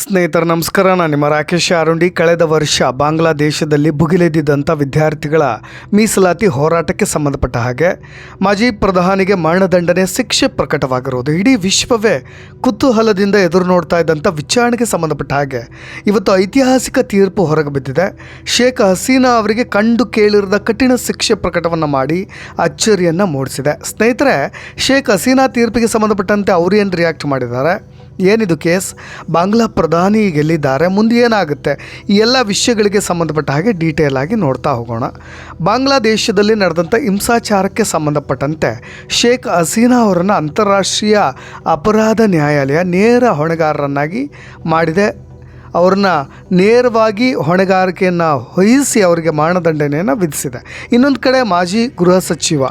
ಸ್ನೇಹಿತರ, ನಮಸ್ಕಾರ. ನಾನು ನಿಮ್ಮ ರಾಕೇಶ್ ಅರುಂಡಿ. ಕಳೆದ ವರ್ಷ ಬಾಂಗ್ಲಾದೇಶದಲ್ಲಿ ಭುಗಿಲೆದ್ದಿದ್ದಂಥ ವಿದ್ಯಾರ್ಥಿಗಳ ಮೀಸಲಾತಿ ಹೋರಾಟಕ್ಕೆ ಸಂಬಂಧಪಟ್ಟ ಹಾಗೆ ಮಾಜಿ ಪ್ರಧಾನಿಗೆ ಮರಣದಂಡನೆ ಶಿಕ್ಷೆ ಪ್ರಕಟವಾಗಿರುವುದು ಇಡೀ ವಿಶ್ವವೇ ಕುತೂಹಲದಿಂದ ಎದುರು ನೋಡ್ತಾ ಇದ್ದಂಥ ವಿಚಾರಣೆಗೆ ಸಂಬಂಧಪಟ್ಟ ಹಾಗೆ ಇವತ್ತು ಐತಿಹಾಸಿಕ ತೀರ್ಪು ಹೊರಗೆ ಬಿದ್ದಿದೆ. ಶೇಖ್ ಹಸೀನಾ ಅವರಿಗೆ ಕಂಡು ಕೇಳಿರದ ಕಠಿಣ ಶಿಕ್ಷೆ ಪ್ರಕಟವನ್ನು ಮಾಡಿ ಅಚ್ಚರಿಯನ್ನು ಮೂಡಿಸಿದೆ. ಸ್ನೇಹಿತರೆ, ಶೇಖ್ ಹಸೀನಾ ತೀರ್ಪಿಗೆ ಸಂಬಂಧಪಟ್ಟಂತೆ ಅವರು ರಿಯಾಕ್ಟ್ ಮಾಡಿದ್ದಾರೆ? ಏನಿದು ಕೇಸ್? ಬಾಂಗ್ಲಾ ಪ್ರಧಾನಿ ಗೆಲ್ಲಿದ್ದಾರೆ ಮುಂದೆ ಏನಾಗುತ್ತೆ ಈ ಎಲ್ಲ ವಿಷಯಗಳಿಗೆ ಸಂಬಂಧಪಟ್ಟ ಹಾಗೆ ಡೀಟೇಲ್ ಆಗಿ ನೋಡ್ತಾ ಹೋಗೋಣ. ಬಾಂಗ್ಲಾದೇಶದಲ್ಲಿ ನಡೆದಂಥ ಹಿಂಸಾಚಾರಕ್ಕೆ ಸಂಬಂಧಪಟ್ಟಂತೆ ಶೇಖ್ ಹಸೀನಾ ಅವರನ್ನು ಅಂತಾರಾಷ್ಟ್ರೀಯ ಅಪರಾಧ ನ್ಯಾಯಾಲಯ ನೇರ ಹೊಣೆಗಾರರನ್ನಾಗಿ ಮಾಡಿದೆ. ಅವ್ರನ್ನ ನೇರವಾಗಿ ಹೊಣೆಗಾರಿಕೆಯನ್ನು ವಹಿಸಿ ಅವರಿಗೆ ಮರಣದಂಡನೆಯನ್ನು ವಿಧಿಸಿದೆ. ಇನ್ನೊಂದು ಕಡೆ ಮಾಜಿ ಗೃಹ ಸಚಿವ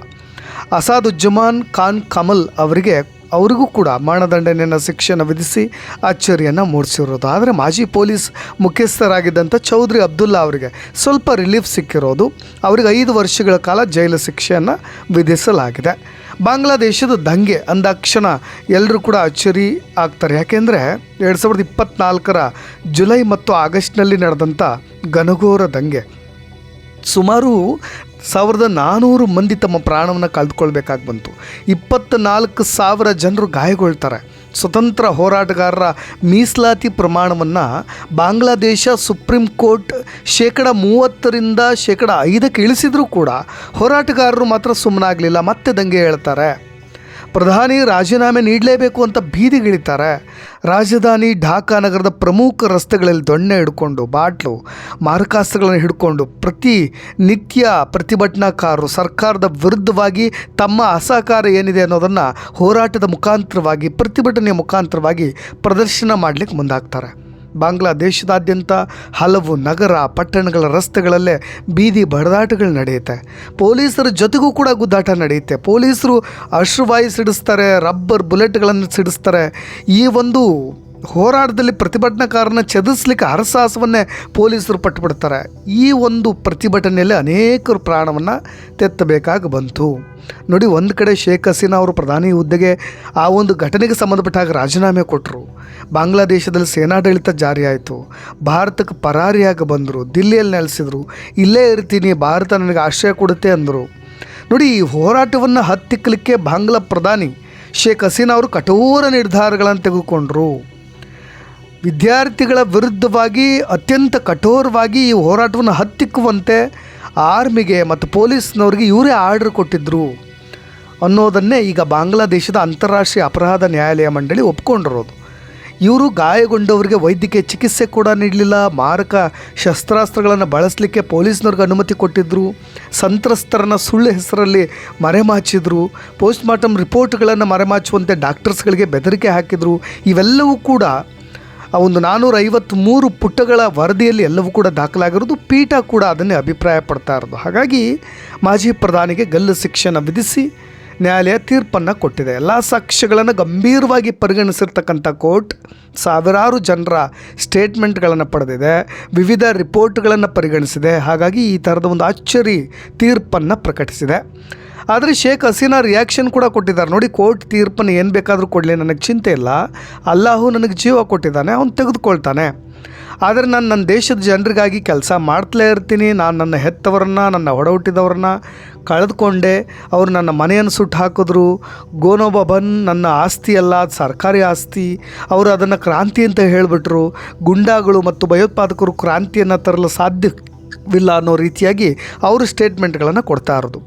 ಅಸಾದುಜ್ಜಮಾನ್ ಖಾನ್ ಕಮಲ್ ಅವರಿಗೆ ಅವರಿಗೂ ಕೂಡ ಮರಣದಂಡನೆಯನ್ನು ಶಿಕ್ಷೆಯನ್ನು ವಿಧಿಸಿ ಅಚ್ಚರಿಯನ್ನು ಮೂಡಿಸಿರೋದು. ಆದರೆ ಮಾಜಿ ಪೊಲೀಸ್ ಮುಖ್ಯಸ್ಥರಾಗಿದ್ದಂಥ ಚೌಧರಿ ಅಬ್ದುಲ್ಲಾ ಅವರಿಗೆ ಸ್ವಲ್ಪ ರಿಲೀಫ್ ಸಿಕ್ಕಿರೋದು. ಅವರಿಗೆ ಐದು ವರ್ಷಗಳ ಕಾಲ ಜೈಲು ಶಿಕ್ಷೆಯನ್ನು ವಿಧಿಸಲಾಗಿದೆ. ಬಾಂಗ್ಲಾದೇಶದ ದಂಗೆ ಅಂದಾಕ್ಷಣ ಎಲ್ಲರೂ ಕೂಡ ಅಚ್ಚರಿ ಆಗ್ತಾರೆ. ಯಾಕೆಂದರೆ ಎರಡು ಸಾವಿರದ ಇಪ್ಪತ್ತ್ನಾಲ್ಕರ ಜುಲೈ ಮತ್ತು ಆಗಸ್ಟ್ನಲ್ಲಿ ನಡೆದಂಥ ಘನಘೋರ ದಂಗೆ. ಸುಮಾರು ಸಾವಿರದ ನಾನ್ನೂರು ಮಂದಿ ತಮ್ಮ ಪ್ರಾಣವನ್ನು ಕಳೆದುಕೊಳ್ಬೇಕಾಗಿ ಬಂತು. ಇಪ್ಪತ್ತ್ನಾಲ್ಕು ಸಾವಿರ ಜನರು ಗಾಯಗೊಳ್ತಾರೆ. ಸ್ವತಂತ್ರ ಹೋರಾಟಗಾರರ ಮೀಸಲಾತಿ ಪ್ರಮಾಣವನ್ನು ಬಾಂಗ್ಲಾದೇಶ ಸುಪ್ರೀಂ ಕೋರ್ಟ್ ಶೇಕಡ ಮೂವತ್ತರಿಂದ ಶೇಕಡ ಐದಕ್ಕೆ ಇಳಿಸಿದರೂ ಕೂಡ ಹೋರಾಟಗಾರರು ಮಾತ್ರ ಸುಮ್ಮನಾಗಲಿಲ್ಲ. ಮತ್ತೆ ದಂಗೆ ಹೇಳ್ತಾರೆ. ಪ್ರಧಾನಿ ರಾಜೀನಾಮೆ ನೀಡಲೇಬೇಕು ಅಂತ ಬೀದಿಗಿಳಿತಾರೆ ರಾಜಧಾನಿ ಢಾಕಾ ನಗರದ ಪ್ರಮುಖ ರಸ್ತೆಗಳಲ್ಲಿ ದೊಣ್ಣೆ ಹಿಡ್ಕೊಂಡು, ಬಾಟ್ಲು, ಮಾರಕಾಸ್ತ್ರಗಳನ್ನು ಹಿಡ್ಕೊಂಡು ಪ್ರತಿ ನಿತ್ಯ ಪ್ರತಿಭಟನಾಕಾರರು ಸರ್ಕಾರದ ವಿರುದ್ಧವಾಗಿ ತಮ್ಮ ಅಸಹಕಾರ ಏನಿದೆ ಅನ್ನೋದನ್ನು ಹೋರಾಟದ ಮುಖಾಂತರವಾಗಿ, ಪ್ರತಿಭಟನೆಯ ಮುಖಾಂತರವಾಗಿ ಪ್ರದರ್ಶನ ಮಾಡಲಿಕ್ಕೆ ಮುಂದಾಗ್ತಾರೆ. ಬಾಂಗ್ಲಾದೇಶದಾದ್ಯಂತ ಹಲವು ನಗರ, ಪಟ್ಟಣಗಳ ರಸ್ತೆಗಳಲ್ಲೇ ಬೀದಿ ಬಡದಾಟಗಳು ನಡೆಯುತ್ತೆ. ಪೊಲೀಸರ ಜೊತೆಗೂ ಕೂಡ ಗುದ್ದಾಟ ನಡೆಯುತ್ತೆ. ಪೊಲೀಸರು ಅಶ್ರುವಾಯು ಸಿಡಿಸ್ತಾರೆ, ರಬ್ಬರ್ ಬುಲೆಟ್ಗಳನ್ನು ಸಿಡಿಸ್ತಾರೆ. ಈ ಒಂದು ಹೋರಾಟದಲ್ಲಿ ಪ್ರತಿಭಟನಾಕಾರನ ಚದುರಿಸ್ಲಿಕ್ಕೆ ಹರಸಾಹಸವನ್ನೇ ಪೊಲೀಸರು ಪಟ್ಟುಬಿಡ್ತಾರೆ. ಈ ಒಂದು ಪ್ರತಿಭಟನೆಯಲ್ಲಿ ಅನೇಕರು ಪ್ರಾಣವನ್ನು ತೆತ್ತಬೇಕಾಗಿ ಬಂತು. ನೋಡಿ, ಒಂದು ಕಡೆ ಶೇಖ್ ಹಸೀನಾ ಅವರು ಪ್ರಧಾನಿ ಹುದ್ದೆಗೆ ಆ ಒಂದು ಘಟನೆಗೆ ಸಂಬಂಧಪಟ್ಟಾಗ ರಾಜೀನಾಮೆ ಕೊಟ್ಟರು ಬಾಂಗ್ಲಾದೇಶದಲ್ಲಿ ಸೇನಾಡಳಿತ ಜಾರಿಯಾಯಿತು. ಭಾರತಕ್ಕೆ ಪರಾರಿಯಾಗಿ ಬಂದರು. ದಿಲ್ಲಿಯಲ್ಲಿ ನೆಲೆಸಿದರು. ಇಲ್ಲೇ ಇರ್ತೀನಿ, ಭಾರತ ನನಗೆ ಆಶ್ರಯ ಕೊಡುತ್ತೆ ಅಂದರು. ನೋಡಿ, ಈ ಹೋರಾಟವನ್ನು ಹತ್ತಿಕ್ಕಲಿಕ್ಕೆ ಬಾಂಗ್ಲಾ ಪ್ರಧಾನಿ ಶೇಖ್ ಹಸೀನಾ ಅವರು ಕಠೋರ ನಿರ್ಧಾರಗಳನ್ನು ತೆಗೆದುಕೊಂಡರು. ವಿದ್ಯಾರ್ಥಿಗಳ ವಿರುದ್ಧವಾಗಿ ಅತ್ಯಂತ ಕಠೋರವಾಗಿ ಈ ಹೋರಾಟವನ್ನು ಹತ್ತಿಕ್ಕುವಂತೆ ಆರ್ಮಿಗೆ ಮತ್ತು ಪೊಲೀಸ್ನವ್ರಿಗೆ ಇವರೇ ಆರ್ಡರ್ ಕೊಟ್ಟಿದ್ದರು ಅನ್ನೋದನ್ನೇ ಈಗ ಬಾಂಗ್ಲಾದೇಶದ ಅಂತಾರಾಷ್ಟ್ರೀಯ ಅಪರಾಧ ನ್ಯಾಯಾಲಯ ಮಂಡಳಿ ಒಪ್ಕೊಂಡಿರೋದು. ಇವರು ಗಾಯಗೊಂಡವರಿಗೆ ವೈದ್ಯಕೀಯ ಚಿಕಿತ್ಸೆ ಕೂಡ ನೀಡಲಿಲ್ಲ, ಮಾರಕ ಶಸ್ತ್ರಾಸ್ತ್ರಗಳನ್ನು ಬಳಸಲಿಕ್ಕೆ ಪೊಲೀಸ್ನವ್ರಿಗೆ ಅನುಮತಿ ಕೊಟ್ಟಿದ್ದರು ಸಂತ್ರಸ್ತರನ್ನು ಸುಳ್ಳು ಹೆಸರಲ್ಲಿ ಮರೆಮಾಚಿದ್ರು ಪೋಸ್ಟ್ಮಾರ್ಟಮ್ ರಿಪೋರ್ಟ್ಗಳನ್ನು ಮರೆಮಾಚುವಂತೆ ಡಾಕ್ಟರ್ಸ್ಗಳಿಗೆ ಬೆದರಿಕೆ ಹಾಕಿದರು, ಇವೆಲ್ಲವೂ ಕೂಡ ಆ ಒಂದು ನಾನ್ನೂರ ಐವತ್ತ್ಮೂರು ಪುಟಗಳ ವರದಿಯಲ್ಲಿ ಎಲ್ಲವೂ ಕೂಡ ದಾಖಲಾಗಿರೋದು. ಪೀಠ ಕೂಡ ಅದನ್ನೇ ಅಭಿಪ್ರಾಯ ಪಡ್ತಾ ಇರೋದು. ಹಾಗಾಗಿ ಮಾಜಿ ಪ್ರಧಾನಿಗೆ ಗಲ್ಲು ಶಿಕ್ಷೆನ ವಿಧಿಸಿ ನ್ಯಾಯಾಲಯ ತೀರ್ಪನ್ನು ಕೊಟ್ಟಿದೆ. ಎಲ್ಲ ಸಾಕ್ಷ್ಯಗಳನ್ನು ಗಂಭೀರವಾಗಿ ಪರಿಗಣಿಸಿರ್ತಕ್ಕಂಥ ಕೋರ್ಟ್ ಸಾವಿರಾರು ಜನರ ಸ್ಟೇಟ್ಮೆಂಟ್ಗಳನ್ನು ಪಡೆದಿದೆ. ವಿವಿಧ ರಿಪೋರ್ಟ್ಗಳನ್ನು ಪರಿಗಣಿಸಿದೆ. ಹಾಗಾಗಿ ಈ ಥರದ ಒಂದು ಅಚ್ಚರಿ ತೀರ್ಪನ್ನು ಪ್ರಕಟಿಸಿದೆ. ಆದರೆ ಶೇಖ್ ಹಸೀನಾ ರಿಯಾಕ್ಷನ್ ಕೂಡ ಕೊಟ್ಟಿದ್ದಾರೆ. ನೋಡಿ, ಕೋರ್ಟ್ ತೀರ್ಪನ್ನು ಏನು ಬೇಕಾದರೂ ಕೊಡಲಿ, ನನಗೆ ಚಿಂತೆ ಇಲ್ಲ. ಅಲ್ಲಾಹು ನನಗೆ ಜೀವ ಕೊಟ್ಟಿದ್ದಾನೆ, ಅವನು ತೆಗೆದುಕೊಳ್ತಾನೆ. ಆದರೆ ನಾನು ನನ್ನ ದೇಶದ ಜನರಿಗಾಗಿ ಕೆಲಸ ಮಾಡ್ತಲೇ ಇರ್ತೀನಿ. ನಾನು ನನ್ನ ಹೆತ್ತವರನ್ನ, ನನ್ನ ಒಡಹುಟ್ಟಿದವ್ರನ್ನ ಕಳೆದುಕೊಂಡೆ. ಅವರು ನನ್ನ ಮನೆಯನ್ನು ಸುಟ್ಟು ಹಾಕಿದ್ರು. ಗೋನೋಬಬನ್ ನನ್ನ ಆಸ್ತಿ ಅಲ್ಲ ಸರ್ಕಾರಿ ಆಸ್ತಿ. ಅವರು ಅದನ್ನು ಕ್ರಾಂತಿ ಅಂತ ಹೇಳಿಬಿಟ್ರು. ಗುಂಡಾಗಳು ಮತ್ತು ಭಯೋತ್ಪಾದಕರು ಕ್ರಾಂತಿಯನ್ನು ತರಲು ಸಾಧ್ಯ ವಿಲ್ಲ ಅನ್ನೋ ರೀತಿಯಾಗಿ ಅವರು ಸ್ಟೇಟ್ಮೆಂಟ್ಗಳನ್ನು ಕೊಡ್ತಾ ಇರೋದು.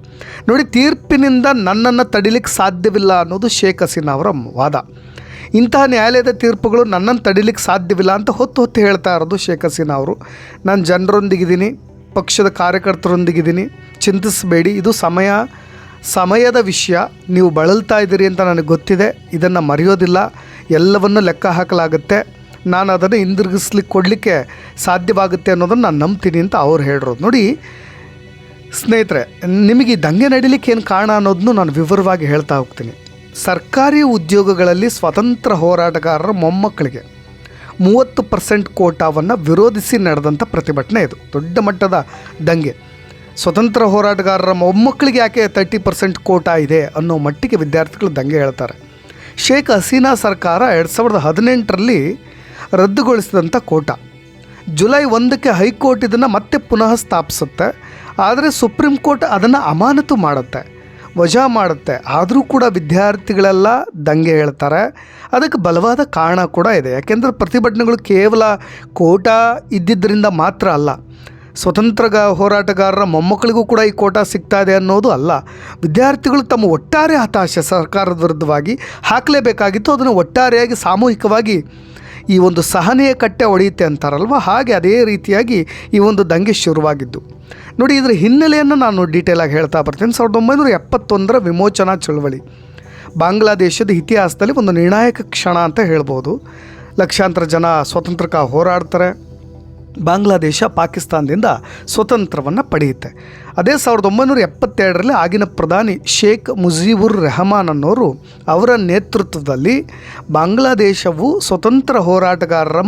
ನೋಡಿ, ತೀರ್ಪಿನಿಂದ ನನ್ನನ್ನು ತಡಿಲಿಕ್ಕೆ ಸಾಧ್ಯವಿಲ್ಲ ಅನ್ನೋದು ಶೇಖ್ ಹಸೀನಾ ಅವರ ವಾದ. ಇಂತಹ ನ್ಯಾಯಾಲಯದ ತೀರ್ಪುಗಳು ನನ್ನನ್ನು ತಡಿಲಿಕ್ಕೆ ಸಾಧ್ಯವಿಲ್ಲ ಅಂತ ಹೊತ್ತು ಹೊತ್ತು ಹೇಳ್ತಾ ಇರೋದು ಶೇಖ್ ಹಸೀನಾ ಅವರು. ನಾನು ಜನರೊಂದಿಗಿದ್ದೀನಿ, ಪಕ್ಷದ ಕಾರ್ಯಕರ್ತರೊಂದಿಗಿದ್ದೀನಿ, ಚಿಂತಿಸಬೇಡಿ, ಇದು ಸಮಯ, ಸಮಯದ ವಿಷಯ. ನೀವು ಬಳಲ್ತಾ ಇದ್ದೀರಿ ಅಂತ ನನಗೆ ಗೊತ್ತಿದೆ, ಇದನ್ನು ಮರೆಯೋದಿಲ್ಲ, ಎಲ್ಲವನ್ನು ಲೆಕ್ಕ ಹಾಕಲಾಗುತ್ತೆ. ನಾನು ಅದನ್ನು ಹಿಂದಿರುಗಿಸ್ಲಿಕ್ಕೆ ಕೊಡಲಿಕ್ಕೆ ಸಾಧ್ಯವಾಗುತ್ತೆ ಅನ್ನೋದನ್ನು ನಾನು ನಂಬ್ತೀನಿ ಅಂತ ಅವ್ರು ಹೇಳಿರೋದು. ನೋಡಿ, ಸ್ನೇಹಿತರೆ, ನಿಮಗೆ ದಂಗೆ ನಡೀಲಿಕ್ಕೆ ಏನು ಕಾರಣ ಅನ್ನೋದನ್ನು ನಾನು ವಿವರವಾಗಿ ಹೇಳ್ತಾ ಹೋಗ್ತೀನಿ. ಸರ್ಕಾರಿ ಉದ್ಯೋಗಗಳಲ್ಲಿ ಸ್ವತಂತ್ರ ಹೋರಾಟಗಾರರ ಮೊಮ್ಮಕ್ಕಳಿಗೆ ಮೂವತ್ತು ಪರ್ಸೆಂಟ್ ಕೋಟಾವನ್ನು ವಿರೋಧಿಸಿ ನಡೆದಂಥ ಪ್ರತಿಭಟನೆ ಇದು. ದೊಡ್ಡ ಮಟ್ಟದ ದಂಗೆ. ಸ್ವತಂತ್ರ ಹೋರಾಟಗಾರರ ಮೊಮ್ಮಕ್ಕಳಿಗೆ ಯಾಕೆ ತರ್ಟಿ ಪರ್ಸೆಂಟ್ ಕೋಟಾ ಇದೆ ಅನ್ನೋ ಮಟ್ಟಿಗೆ ವಿದ್ಯಾರ್ಥಿಗಳು ದಂಗೆ ಹೇಳ್ತಾರೆ. ಶೇಖ್ ಹಸೀನಾ ಸರ್ಕಾರ ಎರಡು ಸಾವಿರದ ಹದಿನೆಂಟರಲ್ಲಿ ರದ್ದುಗೊಳಿಸಿದಂಥ ಕೋಟ. ಜುಲೈ ಒಂದಕ್ಕೆ ಹೈಕೋರ್ಟ್ ಇದನ್ನು ಮತ್ತೆ ಪುನಃ ಸ್ಥಾಪಿಸುತ್ತೆ. ಆದರೆ ಸುಪ್ರೀಂ ಕೋರ್ಟ್ ಅದನ್ನು ಅಮಾನತು ಮಾಡುತ್ತೆ. ವಜಾ ಮಾಡುತ್ತೆ. ಆದರೂ ಕೂಡ ವಿದ್ಯಾರ್ಥಿಗಳೆಲ್ಲ ದಂಗೆ ಹೇಳ್ತಾರೆ. ಅದಕ್ಕೆ ಬಲವಾದ ಕಾರಣ ಕೂಡ ಇದೆ. ಯಾಕೆಂದರೆ ಪ್ರತಿಭಟನೆಗಳು ಕೇವಲ ಕೋಟ ಇದ್ದಿದ್ದರಿಂದ ಮಾತ್ರ ಅಲ್ಲ. ಸ್ವತಂತ್ರ ಗ- ಹೋರಾಟಗಾರರ ಮೊಮ್ಮಕ್ಕಳಿಗೂ ಕೂಡ ಈ ಕೋಟ ಸಿಗ್ತಾ ಇದೆ ಅನ್ನೋದು ಅಲ್ಲ. ವಿದ್ಯಾರ್ಥಿಗಳು ತಮ್ಮ ಒಟ್ಟಾರೆ ಹತಾಶೆ ಸರ್ಕಾರದ ವಿರುದ್ಧವಾಗಿ ಹಾಕಲೇಬೇಕಾಗಿತ್ತು. ಅದನ್ನು ಒಟ್ಟಾರೆಯಾಗಿ ಸಾಮೂಹಿಕವಾಗಿ ಈ ಒಂದು ಸಹನೆಯ ಕಟ್ಟೆ ಒಡೆಯುತ್ತೆ ಅಂತಾರಲ್ವ? ಹಾಗೆ ಅದೇ ರೀತಿಯಾಗಿ ಈ ಒಂದು ದಂಗೆ ಶುರುವಾಗಿದ್ದು. ನೋಡಿ, ಇದರ ಹಿನ್ನೆಲೆಯನ್ನು ನಾನು ಡೀಟೇಲಾಗಿ ಹೇಳ್ತಾ ಬರ್ತೀನಿ. ಸಾವಿರದ ಒಂಬೈನೂರ ಎಪ್ಪತ್ತೊಂದರ ವಿಮೋಚನಾ ಚಳವಳಿ. ಬಾಂಗ್ಲಾದೇಶದ ಇತಿಹಾಸದಲ್ಲಿ ಒಂದು ನಿರ್ಣಾಯಕ ಕ್ಷಣ ಅಂತ ಹೇಳ್ಬೋದು. ಲಕ್ಷಾಂತರ ಜನ ಸ್ವಾತಂತ್ರ್ಯಕ್ಕೆ ಹೋರಾಡ್ತಾರೆ. ಬಾಂಗ್ಲಾದೇಶ ಪಾಕಿಸ್ತಾನದಿಂದ ಸ್ವತಂತ್ರವನ್ನು ಪಡೆಯುತ್ತೆ. ಅದೇ ಸಾವಿರದ ಒಂಬೈನೂರ ಎಪ್ಪತ್ತೆರಡರಲ್ಲಿ ಆಗಿನ ಪ್ರಧಾನಿ ಶೇಖ್ ಮುಜೀಬುರ್ ರೆಹಮಾನ್ ಅನ್ನೋರು ಅವರ ನೇತೃತ್ವದಲ್ಲಿ ಬಾಂಗ್ಲಾದೇಶವು ಸ್ವತಂತ್ರ ಹೋರಾಟಗಾರರ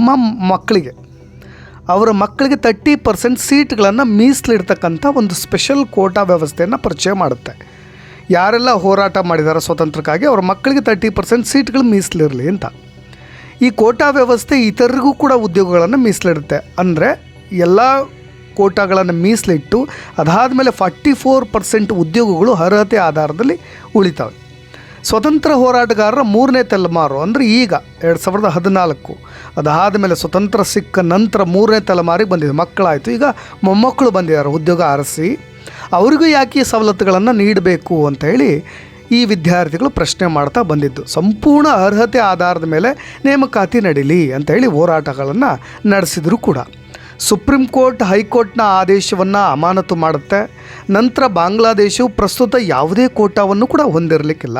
ಮಕ್ಕಳಿಗೆ, ಅವರ ಮಕ್ಕಳಿಗೆ ತರ್ಟಿ ಪರ್ಸೆಂಟ್ ಸೀಟ್ಗಳನ್ನು ಮೀಸಲಿಡ್ತಕ್ಕಂಥ ಒಂದು ಸ್ಪೆಷಲ್ ಕೋಟಾ ವ್ಯವಸ್ಥೆಯನ್ನು ಪರಿಚಯ ಮಾಡುತ್ತೆ. ಯಾರೆಲ್ಲ ಹೋರಾಟ ಮಾಡಿದ್ದಾರೆ ಸ್ವತಂತ್ರಕ್ಕಾಗಿ ಅವ್ರ ಮಕ್ಕಳಿಗೆ ತರ್ಟಿ ಪರ್ಸೆಂಟ್ ಸೀಟ್ಗಳು ಮೀಸಲಿರಲಿ ಅಂತ. ಈ ಕೋಟಾ ವ್ಯವಸ್ಥೆ ಇತರರಿಗೂ ಕೂಡ ಉದ್ಯೋಗಗಳನ್ನು ಮೀಸಲಿಡುತ್ತೆ. ಅಂದರೆ ಎಲ್ಲ ಕೋಟಾಗಳನ್ನು ಮೀಸಲಿಟ್ಟು ಅದಾದ ಮೇಲೆ ಫಾರ್ಟಿ ಫೋರ್ ಪರ್ಸೆಂಟ್ ಉದ್ಯೋಗಗಳು ಅರ್ಹತೆ ಆಧಾರದಲ್ಲಿ ಉಳಿತಾವೆ. ಸ್ವತಂತ್ರ ಹೋರಾಟಗಾರರ ಮೂರನೇ ತಲೆಮಾರು ಅಂದರೆ ಈಗ ಎರಡು ಸಾವಿರದ ಹದಿನಾಲ್ಕು. ಅದಾದ ಮೇಲೆ ಸ್ವತಂತ್ರ ಸಿಕ್ಕ ನಂತರ ಮೂರನೇ ತಲೆಮಾರಿಗೆ ಬಂದಿದೆ. ಮಕ್ಕಳಾಯಿತು. ಈಗ ಮೊಮ್ಮಕ್ಕಳು ಬಂದಿದ್ದಾರೆ ಉದ್ಯೋಗ ಅರಸಿ ಅವರಿಗೂ ಯಾಕೆ ಸವಲತ್ತುಗಳನ್ನು ನೀಡಬೇಕು ಅಂತ ಹೇಳಿ ಈ ವಿದ್ಯಾರ್ಥಿಗಳು ಪ್ರಶ್ನೆ ಮಾಡ್ತಾ ಬಂದಿದ್ದು. ಸಂಪೂರ್ಣ ಅರ್ಹತೆ ಆಧಾರದ ಮೇಲೆ ನೇಮಕಾತಿ ನಡೀಲಿ ಅಂತ ಹೇಳಿ ಹೋರಾಟಗಳನ್ನು ನಡೆಸಿದ್ರು ಕೂಡ. ಸುಪ್ರೀಂ ಕೋರ್ಟ್, ಹೈಕೋರ್ಟ್ನ ಆದೇಶವನ್ನು ಅಮಾನತು ಮಾಡುತ್ತೆ. ನಂತರ ಬಾಂಗ್ಲಾದೇಶವು ಪ್ರಸ್ತುತ ಯಾವುದೇ ಕೋಟಾವನ್ನು ಕೂಡ ಹೊಂದಿರಲಿಕ್ಕಿಲ್ಲ.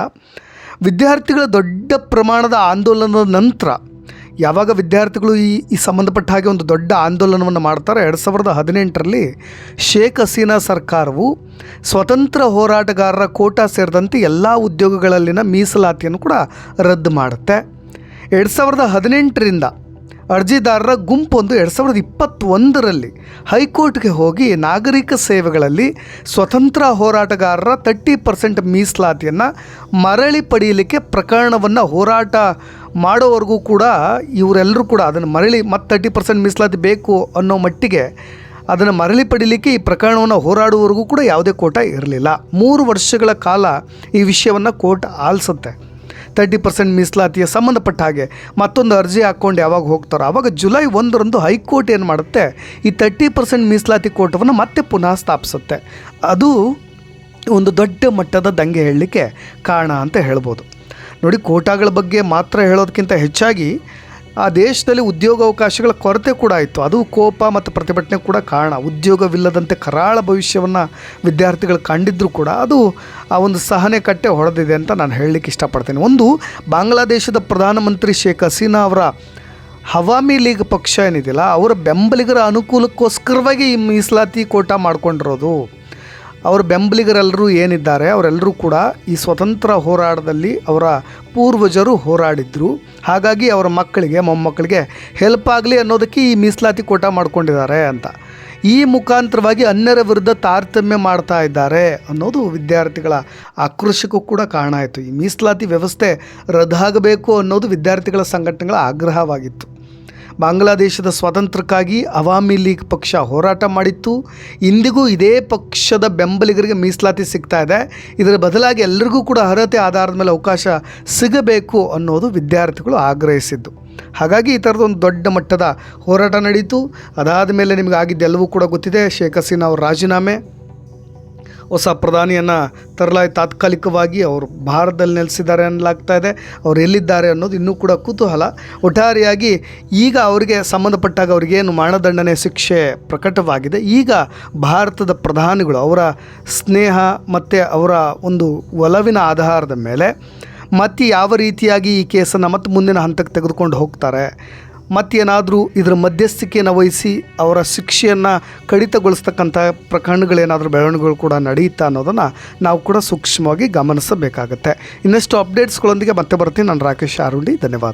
ವಿದ್ಯಾರ್ಥಿಗಳ ದೊಡ್ಡ ಪ್ರಮಾಣದ ಆಂದೋಲನದ ನಂತರ ಯಾವಾಗ ವಿದ್ಯಾರ್ಥಿಗಳು ಈ ಈ ಸಂಬಂಧಪಟ್ಟ ಹಾಗೆ ಒಂದು ದೊಡ್ಡ ಆಂದೋಲನವನ್ನು ಮಾಡ್ತಾರೆ ಎರಡು ಸಾವಿರದ ಹದಿನೆಂಟರಲ್ಲಿ ಶೇಖ್ ಹಸೀನಾ ಸರ್ಕಾರವು ಸ್ವತಂತ್ರ ಹೋರಾಟಗಾರರ ಕೋಟಾ ಸೇರಿದಂತೆ ಎಲ್ಲ ಉದ್ಯೋಗಗಳಲ್ಲಿನ ಮೀಸಲಾತಿಯನ್ನು ಕೂಡ ರದ್ದು ಮಾಡುತ್ತೆ. ಎರಡು ಸಾವಿರದ ಹದಿನೆಂಟರಿಂದ ಅರ್ಜಿದಾರರ ಗುಂಪೊಂದು ಎರಡು ಸಾವಿರದ ಇಪ್ಪತ್ತೊಂದರಲ್ಲಿ ಹೈಕೋರ್ಟ್ಗೆ ಹೋಗಿ ನಾಗರಿಕ ಸೇವೆಗಳಲ್ಲಿ ಸ್ವತಂತ್ರ ಹೋರಾಟಗಾರರ ತರ್ಟಿ ಪರ್ಸೆಂಟ್ ಮೀಸಲಾತಿಯನ್ನು ಮರಳಿ ಪಡೆಯಲಿಕ್ಕೆ ಪ್ರಕರಣವನ್ನು ಹೋರಾಟ ಮಾಡೋವರೆಗೂ ಕೂಡ ಇವರೆಲ್ಲರೂ ಕೂಡ ಅದನ್ನು ಮರಳಿ ಮತ್ತು ತರ್ಟಿ ಪರ್ಸೆಂಟ್ ಮೀಸಲಾತಿ ಬೇಕು ಅನ್ನೋ ಮಟ್ಟಿಗೆ ಅದನ್ನು ಮರಳಿ ಪಡೀಲಿಕ್ಕೆ ಈ ಪ್ರಕರಣವನ್ನು ಹೋರಾಡುವವರೆಗೂ ಕೂಡ ಯಾವುದೇ ಕೋಟ ಇರಲಿಲ್ಲ. ಮೂರು ವರ್ಷಗಳ ಕಾಲ ಈ ವಿಷಯವನ್ನು ಕೋರ್ಟ್ ಆಲಿಸುತ್ತೆ. ತರ್ಟಿ ಪರ್ಸೆಂಟ್ ಮೀಸಲಾತಿಯ ಸಂಬಂಧಪಟ್ಟ ಹಾಗೆ ಮತ್ತೊಂದು ಅರ್ಜಿ ಹಾಕ್ಕೊಂಡು ಯಾವಾಗ ಹೋಗ್ತಾರೋ ಆವಾಗ ಜುಲೈ ಒಂದರಂದು ಹೈಕೋರ್ಟ್ ಏನು ಮಾಡುತ್ತೆ? ಈ ತರ್ಟಿ ಪರ್ಸೆಂಟ್ ಮೀಸಲಾತಿ ಕೋಟವನ್ನು ಮತ್ತೆ ಪುನಃ ಸ್ಥಾಪಿಸುತ್ತೆ. ಅದು ಒಂದು ದೊಡ್ಡ ಮಟ್ಟದ ದಂಗೆ ಹೇಳಲಿಕ್ಕೆ ಕಾರಣ ಅಂತ ಹೇಳ್ಬೋದು. ನೋಡಿ, ಕೋಟಾಗಳ ಬಗ್ಗೆ ಮಾತ್ರ ಹೇಳೋದಕ್ಕಿಂತ ಹೆಚ್ಚಾಗಿ ಆ ದೇಶದಲ್ಲಿ ಉದ್ಯೋಗಾವಕಾಶಗಳ ಕೊರತೆ ಕೂಡ ಇತ್ತು ಅದು ಕೋಪ ಮತ್ತು ಪ್ರತಿಭಟನೆ ಕೂಡ ಕಾರಣ. ಉದ್ಯೋಗವಿಲ್ಲದಂತೆ ಕರಾಳ ಭವಿಷ್ಯವನ್ನು ವಿದ್ಯಾರ್ಥಿಗಳು ಕಂಡಿದ್ದರೂ ಕೂಡ ಅದು ಆ ಒಂದು ಸಹನೆ ಕಟ್ಟೆ ಹೊಡೆದಿದೆ ಅಂತ ನಾನು ಹೇಳಲಿಕ್ಕೆ ಇಷ್ಟಪಡ್ತೇನೆ. ಒಂದು, ಬಾಂಗ್ಲಾದೇಶದ ಪ್ರಧಾನಮಂತ್ರಿ ಶೇಖ್ ಹಸೀನಾ ಅವರ ಹವಾಮಿ ಲೀಗ್ ಪಕ್ಷ ಏನಿದೆಯಲ್ಲ, ಅವರ ಬೆಂಬಲಿಗರ ಅನುಕೂಲಕ್ಕೋಸ್ಕರವಾಗಿ ಈ ಮೀಸಲಾತಿ ಕೋಟ ಮಾಡ್ಕೊಂಡಿರೋದು. ಅವರ ಬೆಂಬಲಿಗರೆಲ್ಲರೂ ಏನಿದ್ದಾರೆ, ಅವರೆಲ್ಲರೂ ಕೂಡ ಈ ಸ್ವತಂತ್ರ ಹೋರಾಟದಲ್ಲಿ ಅವರ ಪೂರ್ವಜರು ಹೋರಾಡಿದ್ರು. ಹಾಗಾಗಿ ಅವರ ಮಕ್ಕಳಿಗೆ, ಮೊಮ್ಮಕ್ಕಳಿಗೆ ಹೆಲ್ಪ್ ಆಗಲಿ ಅನ್ನೋದಕ್ಕೆ ಈ ಮೀಸಲಾತಿ ಕೋಟ ಮಾಡ್ಕೊಂಡಿದ್ದಾರೆ ಅಂತ. ಈ ಮುಖಾಂತರವಾಗಿ ಅನ್ಯರ ವಿರುದ್ಧ ತಾರತಮ್ಯ ಮಾಡ್ತಾ ಇದ್ದಾರೆ ಅನ್ನೋದು ವಿದ್ಯಾರ್ಥಿಗಳ ಆಕ್ರೋಶಕ್ಕೂ ಕೂಡ ಕಾರಣ ಆಯಿತು. ಈ ಮೀಸಲಾತಿ ವ್ಯವಸ್ಥೆ ರದ್ದಾಗಬೇಕು ಅನ್ನೋದು ವಿದ್ಯಾರ್ಥಿಗಳ ಸಂಘಟನೆಗಳ ಆಗ್ರಹವಾಗಿತ್ತು. ಬಾಂಗ್ಲಾದೇಶದ ಸ್ವಾತಂತ್ರ್ಯಕ್ಕಾಗಿ ಅವಾಮಿ ಲೀಗ್ ಪಕ್ಷ ಹೋರಾಟ ಮಾಡಿತ್ತು. ಇಂದಿಗೂ ಇದೇ ಪಕ್ಷದ ಬೆಂಬಲಿಗರಿಗೆ ಮೀಸಲಾತಿ ಸಿಗ್ತಾ ಇದೆ. ಇದರ ಬದಲಾಗಿ ಎಲ್ಲರಿಗೂ ಕೂಡ ಅರ್ಹತೆ ಆಧಾರದ ಮೇಲೆ ಅವಕಾಶ ಸಿಗಬೇಕು ಅನ್ನೋದು ವಿದ್ಯಾರ್ಥಿಗಳು ಆಗ್ರಹಿಸಿದ್ದು. ಹಾಗಾಗಿ ಈ ಥರದ ಒಂದು ದೊಡ್ಡ ಮಟ್ಟದ ಹೋರಾಟ ನಡೀತು. ಅದಾದ ಮೇಲೆ ನಿಮಗೆ ಆಗಿದ್ದೆಲ್ಲವೂ ಕೂಡ ಗೊತ್ತಿದೆ. ಶೇಖ್ ಹಸೀನಾ ಅವ್ರ ರಾಜೀನಾಮೆ. ಹೊಸ ಪ್ರಧಾನಿಯನ್ನು ತರಲಾಯ್ ತಾತ್ಕಾಲಿಕವಾಗಿ ಅವರು ಭಾರತದಲ್ಲಿ ನೆಲೆಸಿದ್ದಾರೆ ಅನ್ನಲಾಗ್ತಾ ಇದೆ. ಅವ್ರು ಎಲ್ಲಿದ್ದಾರೆ ಅನ್ನೋದು ಇನ್ನೂ ಕೂಡ ಕುತೂಹಲ. ಒಟ್ಟಾರೆಯಾಗಿ ಈಗ ಅವರಿಗೆ ಸಂಬಂಧಪಟ್ಟಾಗ ಅವರಿಗೇನು ಮರಣದಂಡನೆ ಶಿಕ್ಷೆ ಪ್ರಕಟವಾಗಿದೆ. ಈಗ ಭಾರತದ ಪ್ರಧಾನಿಗಳು ಅವರ ಸ್ನೇಹ ಮತ್ತು ಅವರ ಒಂದು ಒಲವಿನ ಆಧಾರದ ಮೇಲೆ ಮತ್ತೆ ಯಾವ ರೀತಿಯಾಗಿ ಈ ಕೇಸನ್ನು ಮತ್ತೆ ಮುಂದಿನ ಹಂತಕ್ಕೆ ತೆಗೆದುಕೊಂಡು ಹೋಗ್ತಾರೆ? ಮತ್ತೇನಾದರೂ ಇದರ ಮಧ್ಯಸ್ಥಿಕೆಯನ್ನು ವಹಿಸಿ ಅವರ ಶಿಕ್ಷೆಯನ್ನು ಕಡಿತಗೊಳಿಸ್ತಕ್ಕಂಥ ಪ್ರಕರಣಗಳೇನಾದರೂ ಬೆಳವಣಿಗೆಗಳು ಕೂಡ ನಡೆಯುತ್ತಾ ಅನ್ನೋದನ್ನು ನಾವು ಕೂಡ ಸೂಕ್ಷ್ಮವಾಗಿ ಗಮನಿಸಬೇಕಾಗುತ್ತೆ. ಇನ್ನಷ್ಟು ಅಪ್ಡೇಟ್ಸ್ಗಳೊಂದಿಗೆ ಮತ್ತೆ ಬರ್ತೀನಿ. ನಾನು ರಾಕೇಶ್ ಆರುಂಡಿ ಧನ್ಯವಾದ.